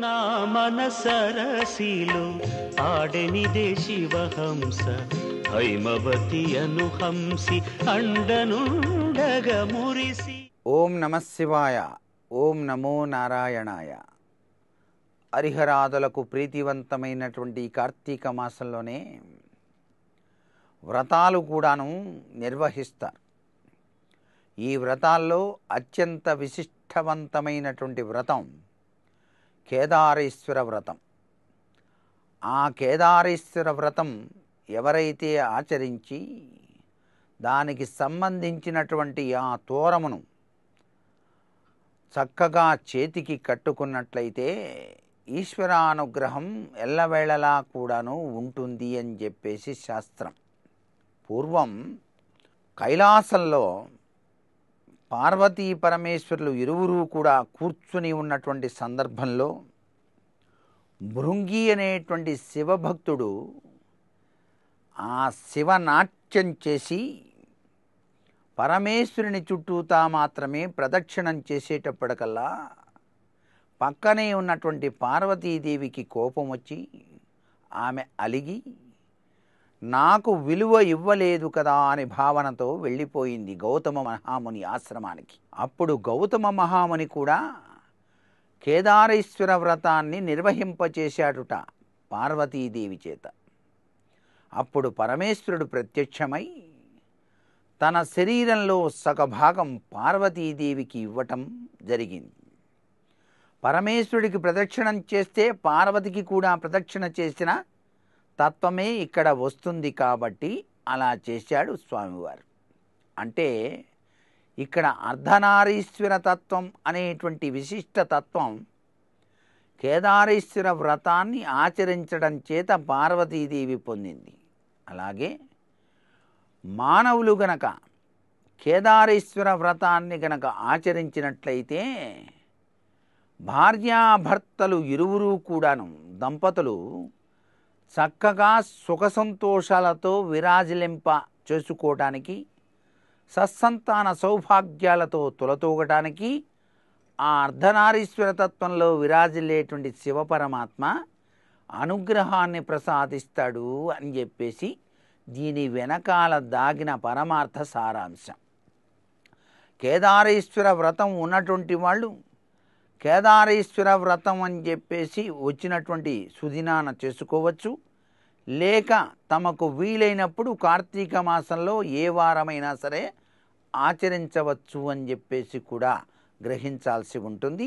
నా మనసరసిలో ఆడనిదే శివహంస. హైమవతి అనుహంసి అండనుండగ మురిసి. ఓం నమ శివాయ. ఓం నమో నారాయణాయ. హరిహరాదులకు ప్రీతివంతమైనటువంటి కార్తీక మాసంలోనే వ్రతాలు కూడాను నిర్వహిస్తారు. ఈ వ్రతాల్లో అత్యంత విశిష్టవంతమైనటువంటి వ్రతం కేదారేశ్వర వ్రతం ఆ కేదారేశ్వర వ్రతం ఎవరైతే ఆచరించి దానికి సంబంధించినటువంటి ఆ తోరమును చక్కగా చేతికి కట్టుకున్నట్లయితే ఈశ్వరానుగ్రహం ఎల్లవేళలా కూడాను ఉంటుంది అని చెప్పేసి శాస్త్రం. పూర్వం కైలాసంలో పార్వతీ పరమేశ్వరులు ఇరువురు కూడా కూర్చుని ఉన్నటువంటి సందర్భంలో భృంగి అనేటువంటి శివభక్తుడు ఆ శివనాట్యం చేసి పరమేశ్వరుని చుట్టూతా మాత్రమే ప్రదక్షిణం చేసేటప్పటికల్లా పక్కనే ఉన్నటువంటి పార్వతీదేవికి కోపం వచ్చి ఆమె అలిగి నాకు విలువ ఇవ్వలేదు కదా అని భావనతో వెళ్ళిపోయింది గౌతమ మహాముని ఆశ్రమానికి. అప్పుడు గౌతమ మహాముని కూడా కేదారేశ్వర వ్రతాన్ని నిర్వహింపచేశాడుట పార్వతీదేవి చేత. అప్పుడు పరమేశ్వరుడు ప్రత్యక్షమై తన శరీరంలో సగభాగం పార్వతీదేవికి ఇవ్వటం జరిగింది. పరమేశ్వరుడికి ప్రదక్షిణం చేస్తే పార్వతికి కూడా ప్రదక్షిణ చేసిన తత్వమే ఇక్కడ వస్తుంది కాబట్టి అలా చేశాడు స్వామివారు. అంటే ఇక్కడ అర్ధనారీశ్వర తత్వం అనేటువంటి విశిష్ట తత్వం కేదారేశ్వర వ్రతాన్ని ఆచరించడం చేత పార్వతీదేవి పొందింది. అలాగే మానవులు గనక కేదారేశ్వర వ్రతాన్ని గనక ఆచరించినట్లయితే భార్యాభర్తలు ఇరువురు కూడాను దంపతులు చక్కగా సుఖ సంతోషాలతో విరాజిలింప చేసుకోవటానికి సత్సంతాన సౌభాగ్యాలతో తులతూగటానికి ఆ అర్ధనారీశ్వర తత్వంలో విరాజిల్లేటువంటి శివపరమాత్మ అనుగ్రహాన్ని ప్రసాదిస్తాడు అని చెప్పేసి దీని వెనకాల దాగిన పరమార్థ సారాంశం. కేదారేశ్వర వ్రతం ఉన్నటువంటి వాళ్ళు కేదారేశ్వర వ్రతం అని చెప్పేసి వచ్చినటువంటి సుదినాన చేసుకోవచ్చు. లేక తమకు వీలైనప్పుడు కార్తీక మాసంలో ఏ వారమైనా సరే ఆచరించవచ్చు అని చెప్పేసి కూడా గ్రహించాల్సి ఉంటుంది.